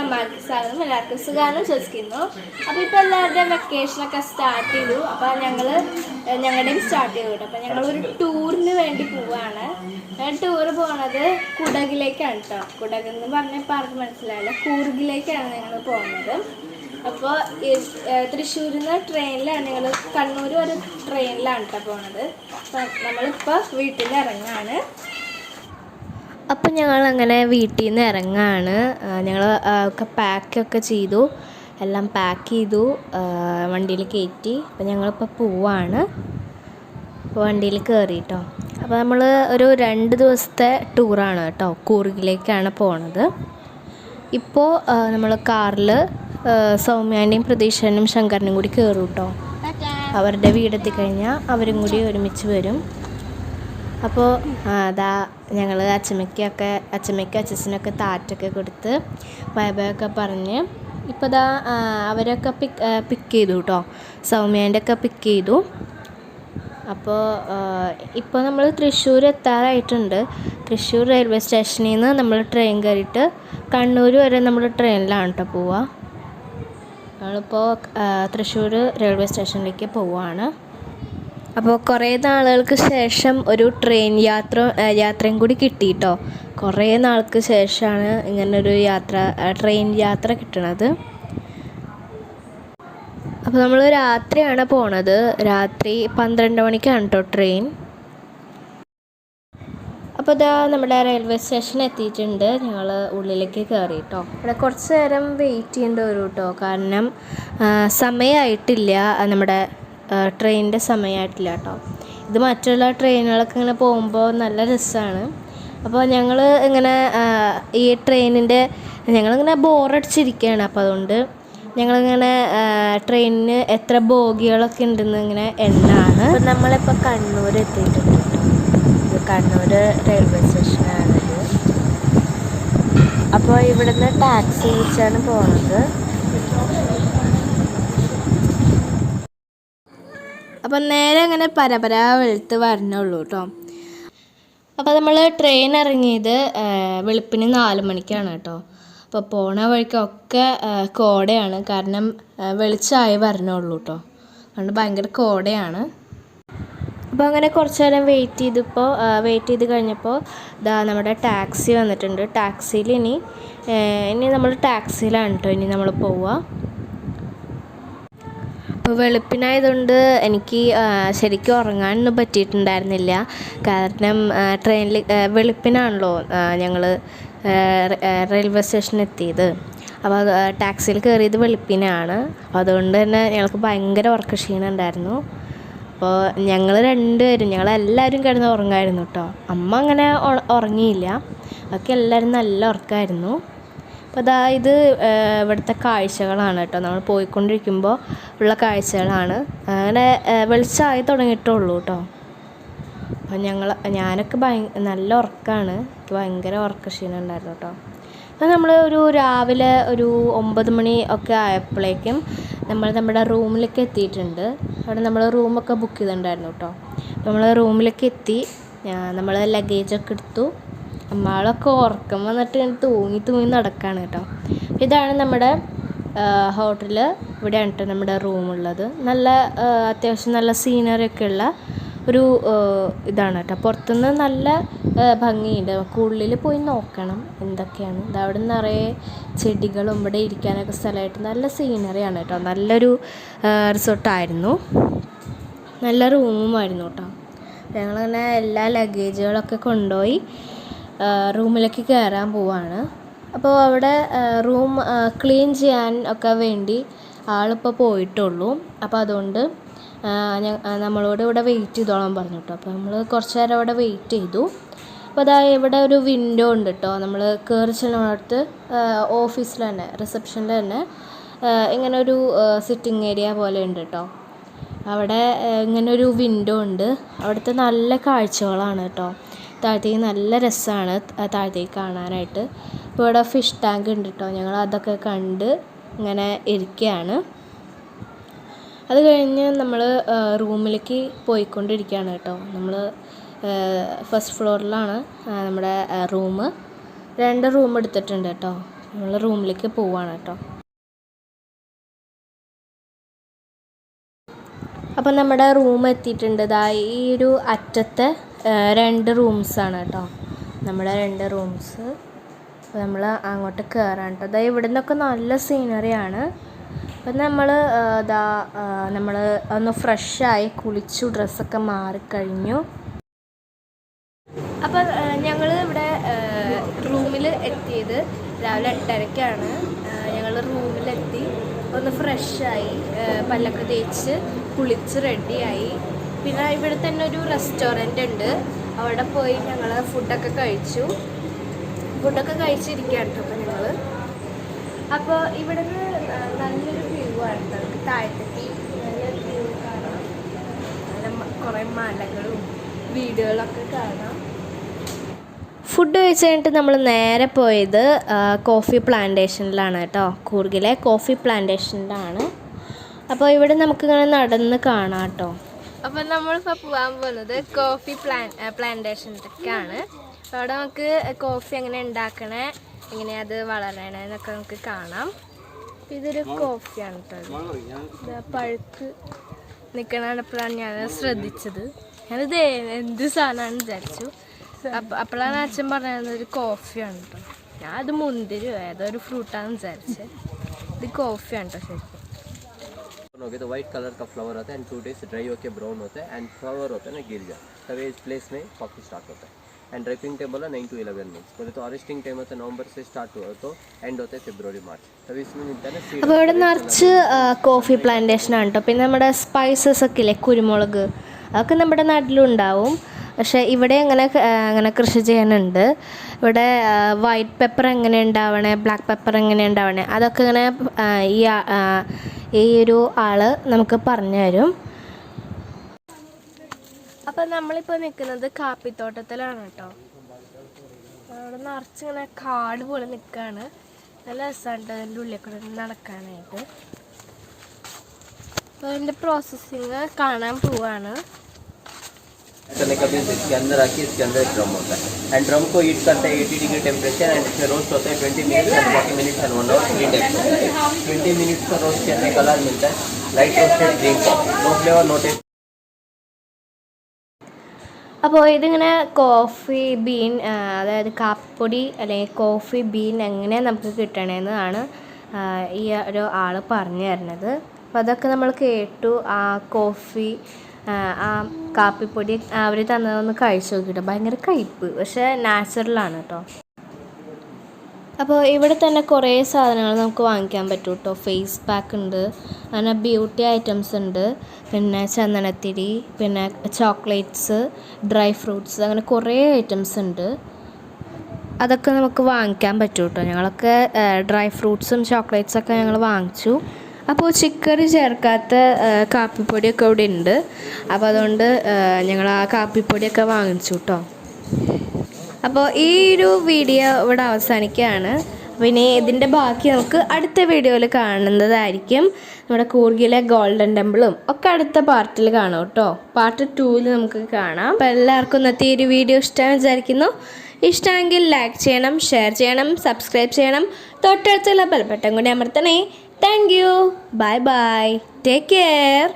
അമ്മയ്ക്ക് സ്വാഗതം എല്ലാവർക്കും സുഖമാണ് വിശ്വസിക്കുന്നു. അപ്പോൾ ഇപ്പോൾ എല്ലാവരുടെയും വെക്കേഷനൊക്കെ സ്റ്റാർട്ട് ചെയ്തു. അപ്പോൾ ഞങ്ങൾ ഞങ്ങളുടെയും സ്റ്റാർട്ട് ചെയ്തു അപ്പോൾ ഒരു ടൂറിന് വേണ്ടി പോവാണ്. ടൂർ പോണത് കുടകിലേക്കാണ് കേട്ടോ കുടക് എന്ന് പറഞ്ഞപ്പോൾ ആർക്കും മനസ്സിലായില്ല? കൂർഗിലേക്കാണ് ഞങ്ങൾ പോകുന്നത് അപ്പോൾ തൃശ്ശൂരിൽ നിന്ന് ട്രെയിനിലാണ് ഞങ്ങൾ കണ്ണൂർ വരെ ട്രെയിനിലാണ് കേട്ടോ പോണത്. നമ്മളിപ്പോൾ വീട്ടിൽ നിന്ന് ഇറങ്ങാണ് അപ്പം ഞങ്ങൾ അങ്ങനെ വീട്ടിൽ നിന്ന് ഇറങ്ങാണ് ഞങ്ങൾ ഒക്കെ പാക്കൊക്കെ ചെയ്തു. എല്ലാം പാക്ക് ചെയ്തു. വണ്ടിയിൽ കയറ്റി അപ്പം ഞങ്ങളിപ്പോൾ പോവാണ്. അപ്പോൾ വണ്ടിയിൽ കയറി കേട്ടോ അപ്പോൾ നമ്മൾ ഒരു രണ്ട് ദിവസത്തെ ടൂറാണ് കേട്ടോ. കൂർഗിലേക്കാണ് പോണത്. ഇപ്പോൾ നമ്മൾ കാറിൽ സൗമ്യാന്റെയും പ്രതീക്ഷനും ശങ്കരനും കൂടി കയറും കേട്ടോ അവരുടെ വീടെത്തി കഴിഞ്ഞാൽ അവരും കൂടി ഒരുമിച്ച് വരും. അപ്പോൾ അതാ ഞങ്ങൾ അച്ചമ്മയ്ക്കൊക്കെ അച്ചമ്മയ്ക്ക് അച്ഛനൊക്കെ താറ്റൊക്കെ കൊടുത്ത് ബൈ ബൈ ഒക്കെ പറഞ്ഞ് ഇപ്പോൾ ദാ അവരൊക്കെ പിക്ക് പിക്ക് ചെയ്തു കേട്ടോ സൗമ്യേന്റെ ഒക്കെ പിക്ക് ചെയ്തു അപ്പോൾ ഇപ്പോൾ നമ്മൾ തൃശ്ശൂർ എത്താറായിട്ടുണ്ട്. തൃശ്ശൂർ റെയിൽവേ സ്റ്റേഷനിൽ നിന്ന് നമ്മൾ ട്രെയിൻ കയറിയിട്ട് കണ്ണൂർ വരെ നമ്മൾ ട്രെയിനിലാണ് കേട്ടോ പോവുക നമ്മളിപ്പോൾ തൃശ്ശൂർ റെയിൽവേ സ്റ്റേഷനിലേക്ക് പോവുകയാണ് അപ്പോൾ കുറേ നാളുകൾക്ക് ശേഷം ഒരു ട്രെയിൻ യാത്ര യാത്രയും കൂടി കിട്ടി കേട്ടോ കുറേ നാൾക്ക് ശേഷമാണ് ഇങ്ങനൊരു യാത്ര ട്രെയിൻ യാത്ര കിട്ടണത്. അപ്പോൾ നമ്മൾ രാത്രിയാണ് പോണത്. രാത്രി പന്ത്രണ്ട് മണിക്കാണ് കേട്ടോ ട്രെയിൻ. അപ്പോൾ ഇതാ നമ്മുടെ റെയിൽവേ സ്റ്റേഷൻ എത്തിയിട്ടുണ്ട്. ഞങ്ങൾ ഉള്ളിലേക്ക് കയറി കേട്ടോ ഇവിടെ കുറച്ച് നേരം വെയിറ്റ് ചെയ്യേണ്ടി വരും കേട്ടോ കാരണം സമയമായിട്ടില്ല നമ്മുടെ ട്രെയിനിന്റെ സമയമായിട്ടില്ല കേട്ടോ. ഇത് മറ്റുള്ള ട്രെയിനുകളൊക്കെ ഇങ്ങനെ പോകുമ്പോൾ നല്ല രസമാണ്. അപ്പോൾ ഞങ്ങൾ ഇങ്ങനെ ഈ ട്രെയിനിന്റെ ഞങ്ങളിങ്ങനെ ബോറടിച്ചിരിക്കുകയാണ് അപ്പോൾ അതുകൊണ്ട് ഞങ്ങളിങ്ങനെ ട്രെയിനിന് എത്ര ബോഗികളൊക്കെ ഉണ്ടെന്ന് ഇങ്ങനെ എണ്ണാണ്. നമ്മളിപ്പോൾ കണ്ണൂർ എത്തിയിട്ടുണ്ട് ഇത് കണ്ണൂർ റെയിൽവേ സ്റ്റേഷനാണിത് അപ്പോൾ ഇവിടുന്ന് ടാക്സി വിളിച്ചാണ് പോകുന്നത് അപ്പം നേരെ അങ്ങനെ പരപര വെളുത്ത് വരണുള്ളൂ കേട്ടോ. അപ്പോൾ നമ്മൾ ട്രെയിൻ ഇറങ്ങിയത് വെളുപ്പിന് നാല് മണിക്കാണ് കേട്ടോ. അപ്പോൾ പോണ വഴിക്കൊക്കെ കോടയാണ്. കാരണം വെളിച്ചമായി വരണുള്ളൂ കേട്ടോ. അതുകൊണ്ട് ഭയങ്കര കോടയാണ്. അപ്പോൾ അങ്ങനെ കുറച്ച് നേരം വെയിറ്റ് ചെയ്തപ്പോൾ വെയിറ്റ് ചെയ്ത് കഴിഞ്ഞപ്പോൾ ഇതാ നമ്മുടെ ടാക്സി വന്നിട്ടുണ്ട്. ടാക്സിയിൽ ഇനി ഇനി നമ്മൾ ടാക്സിയിലാണ് കേട്ടോ ഇനി നമ്മൾ പോവുക. വെളുപ്പിനായതുകൊണ്ട് എനിക്ക് ശരിക്കും ഉറങ്ങാനൊന്നും പറ്റിയിട്ടുണ്ടായിരുന്നില്ല. കാരണം ട്രെയിനിൽ വെളുപ്പിനാണല്ലോ ഞങ്ങൾ റെയിൽവേ സ്റ്റേഷനിൽ എത്തിയത് അപ്പോൾ ടാക്സിയിൽ കയറിയത് വെളുപ്പിനാണ്. അപ്പോൾ അതുകൊണ്ട് തന്നെ ഞങ്ങൾക്ക് ഭയങ്കര ഉറക്ക ക്ഷീണം ഉണ്ടായിരുന്നു. അപ്പോൾ ഞങ്ങൾ രണ്ടുപേരും ഞങ്ങളെല്ലാവരും കിടന്ന് ഉറങ്ങായിരുന്നു കേട്ടോ. അമ്മ അങ്ങനെ ഉറങ്ങിയില്ല. ബാക്കി എല്ലാവരും നല്ല ഉറക്കമായിരുന്നു അപ്പോൾ അതാ ഇത് ആ, ഇവിടുത്തെ കാഴ്ചകളാണ് കേട്ടോ. നമ്മൾ പോയിക്കൊണ്ടിരിക്കുമ്പോൾ ഉള്ള കാഴ്ചകളാണ്. അങ്ങനെ വെളിച്ചമായി തുടങ്ങിയിട്ടുള്ളൂ കേട്ടോ. അപ്പോൾ ഞങ്ങൾ ഞാനൊക്കെ ഭയ നല്ല ഉറക്കമാണ് എനിക്ക് ഭയങ്കര ഉറക്ക ക്ഷീണം ഉണ്ടായിരുന്നു കേട്ടോ. അപ്പോൾ നമ്മൾ ഒരു രാവിലെ ഒരു ഒമ്പത് മണി ഒക്കെ ആയപ്പോഴേക്കും നമ്മൾ നമ്മുടെ റൂമിലേക്ക് എത്തിയിട്ടുണ്ട്. അവിടെ നമ്മൾ റൂമൊക്കെ ബുക്ക് ചെയ്തിട്ടുണ്ടായിരുന്നു കേട്ടോ. നമ്മൾ റൂമിലേക്ക് എത്തി. നമ്മൾ ലഗേജൊക്കെ എടുത്തു. നമ്മളൊക്കെ ഉറക്കം വന്നിട്ട് ഇങ്ങനെ തൂങ്ങി തൂങ്ങി നടക്കുകയാണ് കേട്ടോ. ഇതാണ് നമ്മുടെ ഹോട്ടൽ ഇവിടെയാണ് കേട്ടോ നമ്മുടെ റൂമുള്ളത് നല്ല അത്യാവശ്യം നല്ല സീനറി ഒക്കെ ഉള്ള ഒരു ഇതാണ് കേട്ടോ. പുറത്തുനിന്ന് നല്ല ഭംഗിയുണ്ട്. നമുക്ക് ഉള്ളിൽ പോയി നോക്കണം എന്തൊക്കെയാണ്. ഇത് അവിടെ നിറയെ ചെടികളും ഇവിടെ ഇരിക്കാനൊക്കെ സ്ഥലമായിട്ട് നല്ല സീനറിയാണ് കേട്ടോ. നല്ലൊരു റിസോർട്ടായിരുന്നു നല്ല റൂമുമായിരുന്നു കേട്ടോ. ഞങ്ങളങ്ങനെ എല്ലാ ലഗേജുകളൊക്കെ കൊണ്ടുപോയി റൂമിലേക്ക് കയറാൻ പോവാണ്. അപ്പോൾ അവിടെ റൂം ക്ലീൻ ചെയ്യാൻ ഒക്കെ വേണ്ടി ആളിപ്പോൾ പോയിട്ടുള്ളൂ. അപ്പോൾ അതുകൊണ്ട് നമ്മളോട് ഇവിടെ വെയിറ്റ് ചെയ്തോളാൻ പറഞ്ഞു കേട്ടോ. അപ്പോൾ നമ്മൾ കുറച്ച് നേരം അവിടെ വെയിറ്റ് ചെയ്തു. അപ്പോൾ അതാ ഇവിടെ ഒരു വിൻഡോ ഉണ്ട് കേട്ടോ. നമ്മൾ കയറി ചെല്ലുന്നിടത്ത് ഓഫീസിൽ തന്നെ റിസപ്ഷനിൽ തന്നെ ഇങ്ങനെ ഒരു സിറ്റിംഗ് ഏരിയ പോലെ ഉണ്ട് കേട്ടോ. അവിടെ ഇങ്ങനെ ഒരു വിൻഡോ ഉണ്ട്. അവിടുത്തെ നല്ല കാഴ്ചകളാണ് കേട്ടോ. താഴത്തേക്ക് നല്ല രസമാണ് താഴത്തേക്ക് കാണാനായിട്ട്. ഇപ്പോൾ ഇവിടെ ഫിഷ് ടാങ്ക് ഉണ്ട് കേട്ടോ ഞങ്ങൾ അതൊക്കെ കണ്ട് ഇങ്ങനെ ഇരിക്കുകയാണ് അത് കഴിഞ്ഞ് നമ്മൾ റൂമിലേക്ക് പോയിക്കൊണ്ടിരിക്കുകയാണ് കേട്ടോ നമ്മൾ ഫസ്റ്റ് ഫ്ലോറിലാണ് നമ്മുടെ റൂം രണ്ട് റൂം എടുത്തിട്ടുണ്ട് കേട്ടോ നമ്മൾ റൂമിലേക്ക് പോവാണ് കേട്ടോ അപ്പം നമ്മുടെ റൂം എത്തിയിട്ടുണ്ട്. ഇതാ ഈ ഒരു അറ്റത്തെ രണ്ട് റൂംസാണ് കേട്ടോ നമ്മുടെ രണ്ട് റൂംസ് അപ്പോൾ നമ്മൾ അങ്ങോട്ട് കയറാൻ കേട്ടോ അതായത് ഇവിടെ നിന്നൊക്കെ നല്ല സീനറിയാണ് അപ്പം നമ്മൾ ഇതാ നമ്മൾ ഒന്ന് ഫ്രഷായി കുളിച്ചു ഡ്രസ്സൊക്കെ മാറിക്കഴിഞ്ഞു അപ്പം ഞങ്ങൾ ഇവിടെ റൂമിൽ എത്തിയത് രാവിലെ എട്ടരയ്ക്കാണ് ഞങ്ങൾ റൂമിലെത്തി. ഒന്ന് ഫ്രഷായി പല്ലൊക്കെ തേച്ച് കുളിച്ച് റെഡിയായി പിന്നെ ഇവിടെ തന്നെ ഒരു റെസ്റ്റോറന്റ് ഉണ്ട്. അവിടെ പോയി ഞങ്ങൾ ഫുഡൊക്കെ കഴിച്ചു. ഫുഡൊക്കെ കഴിച്ചിരിക്കുകയാണ് കേട്ടോ ഞങ്ങൾ അപ്പോൾ ഇവിടെ നിന്ന് നല്ലൊരു വ്യൂ ആണ്. നമുക്ക് താഴത്തേക്ക് നല്ലൊരു വ്യൂ കാണാം. നല്ല കുറേ മലകളും വീടുകളൊക്കെ കാണാം. ഫുഡ് കഴിച്ച് കഴിഞ്ഞിട്ട് നമ്മൾ നേരെ പോയത് കോഫി പ്ലാന്റേഷനിലാണ് കേട്ടോ. കൂർഗിലെ കോഫി പ്ലാന്റേഷനിലാണ് അപ്പോൾ ഇവിടെ നമുക്കിങ്ങനെ നടന്ന് കാണാം കേട്ടോ. അപ്പോൾ നമ്മളിപ്പോൾ പോകാൻ പോകുന്നത് കോഫി പ്ലാൻ പ്ലാന്റേഷനിലേക്കാണ് അവിടെ നമുക്ക് കോഫി എങ്ങനെ ഉണ്ടാക്കണേ എങ്ങനെ അത് വളരണേ എന്നൊക്കെ നമുക്ക് കാണാം. ഇതൊരു കോഫിയാണ് കേട്ടോ പഴുക്ക് പഴുത്ത് നിൽക്കണപ്പോഴാണ് ഞാൻ ശ്രദ്ധിച്ചത്. ഞാനിത് എന്ത് സാധനമാണെന്ന് വിചാരിച്ചു. അപ്പ- അപ്പോഴാണ് അച്ഛൻ പറഞ്ഞത് ഒരു കോഫിയാണ് കേട്ടോ. ഞാൻ അത് മുന്തിരി ഏതോ ഒരു ഫ്രൂട്ടാണെന്ന് വിചാരിച്ചത് ഇത് കോഫിയാണ് കേട്ടോ ശരിക്കും. हो गया तो व्हाइट कलर का फ्लावर होता है एंड टू डेज ड्राई होकर ब्राउन होता है एंड फ्लावर होता है ना गिर जाए तभी इस प्लेस में कॉफी स्टार्ट होता है एंड ड्राइपिंग टाइम बोला नाइन टू इलेवन मंथ्स बोले तो हार्वेस्टिंग टाइम होता है नवंबर से स्टार्ट हुआ तो एंड होता है फेब्रुवरी मार्च तभी इसमें मिलता है ना seed അപ്പോൾ ഇവിടെ നിറച്ച് കോഫി പ്ലാന്റേഷൻ ആണ് കേട്ടോ പിന്നെ നമ്മുടെ സ്പൈസസ് ഒക്കെ ഇല്ലേ കുരുമുളക് അതൊക്കെ നമ്മുടെ നാട്ടിലും ഉണ്ടാവും പക്ഷേ ഇവിടെ അങ്ങനെ അങ്ങനെ കൃഷി ചെയ്യാനുണ്ട്. ഇവിടെ വൈറ്റ് പെപ്പർ എങ്ങനെ ഉണ്ടാവണേ ബ്ലാക്ക് പെപ്പർ എങ്ങനെ ഉണ്ടാവണേ അതൊക്കെ ഇങ്ങനെ ഈ ഈ ഒരു ആൾ നമുക്ക് പറഞ്ഞു തരും അപ്പം നമ്മളിപ്പോൾ നിൽക്കുന്നത് കാപ്പിത്തോട്ടത്തിലാണ് കേട്ടോ. അവിടെ നിറച്ചിങ്ങനെ കാട് പോലെ നിൽക്കുകയാണ് നല്ല രസമുണ്ട് അതിന്റെ ഉള്ളിൽ കൂടെ നടക്കാനായിട്ട്. അപ്പോൾ അതിന്റെ പ്രോസസ്സിങ് കാണാൻ പോവാണ്. करने का मीन्स इसके अंदर आके इसके अंदर ड्रम होता है एंड ड्रम को हीट करता है 80 डिग्री टेम्परेचर एंड इसमें रोस्ट होता है 20 minutes and 40 minutes and one hour three times 20 minutes का रोस्ट करने कलर मिलता है light roasted green no flavour no taste അപ്പോൾ ഇതിങ്ങനെ കോഫി ബീൻ ആ, അതായത് കാപ്പിപ്പൊടി അല്ലെങ്കിൽ കോഫി ബീൻ എങ്ങനെ നമുക്ക് കിട്ടണമെന്നാണ് ആ, ഈ ഒരു ആൾ പറഞ്ഞു തരുന്നത് അപ്പോൾ അതൊക്കെ നമ്മൾ കേട്ടു ആ കോഫി ആ, കാപ്പിപ്പൊടി അവർ തന്നതൊന്ന് കഴിച്ചു നോക്കിയിട്ട് ഭയങ്കര കയ്പ്പ് പക്ഷേ നാച്ചുറലാണ് കേട്ടോ അപ്പോൾ ഇവിടെ തന്നെ കുറേ സാധനങ്ങൾ നമുക്ക് വാങ്ങിക്കാൻ പറ്റും കേട്ടോ ഫേസ് പാക്ക് ഉണ്ട് അങ്ങനെ ബ്യൂട്ടി ഐറ്റംസ് ഉണ്ട് പിന്നെ ചന്ദനത്തിരി പിന്നെ ചോക്ലേറ്റ്സ് ഡ്രൈ ഫ്രൂട്ട്സ് അങ്ങനെ കുറേ ഐറ്റംസ് ഉണ്ട്. അതൊക്കെ നമുക്ക് വാങ്ങിക്കാൻ പറ്റും കേട്ടോ ഞങ്ങളൊക്കെ ഡ്രൈ ഫ്രൂട്ട്സും ചോക്ലേറ്റ്സൊക്കെ ഞങ്ങൾ വാങ്ങിച്ചു. അപ്പോൾ ചിക്കറി ചേർക്കാത്ത കാപ്പിപ്പൊടിയൊക്കെ ഇവിടെ ഉണ്ട്. അപ്പോൾ അതുകൊണ്ട് ഞങ്ങൾ ആ കാപ്പിപ്പൊടിയൊക്കെ വാങ്ങിച്ചു കേട്ടോ അപ്പോൾ ഈ ഒരു വീഡിയോ ഇവിടെ അവസാനിക്കുകയാണ്. പിന്നെ ഇതിന്റെ ബാക്കി നമുക്ക് അടുത്ത വീഡിയോയിൽ കാണുന്നതായിരിക്കും. നമ്മുടെ കൂർഗിലെ ഗോൾഡൻ ടെമ്പിളും ഒക്കെ അടുത്ത പാർട്ടിൽ കാണാം കേട്ടോ പാർട്ട് ടൂവിൽ നമുക്ക് കാണാം. അപ്പോൾ എല്ലാവർക്കും ഇന്നത്തെ ഈ ഒരു വീഡിയോ ഇഷ്ടമായി വിചാരിക്കുന്നു. ഇഷ്ടമെങ്കിൽ ലൈക്ക് ചെയ്യണം ഷെയർ ചെയ്യണം സബ്സ്ക്രൈബ് ചെയ്യണം. തൊട്ടടുത്തുള്ള ബെൽബട്ടൻ കൂടി അമർത്തണേ. Thank you. Bye bye. Take care.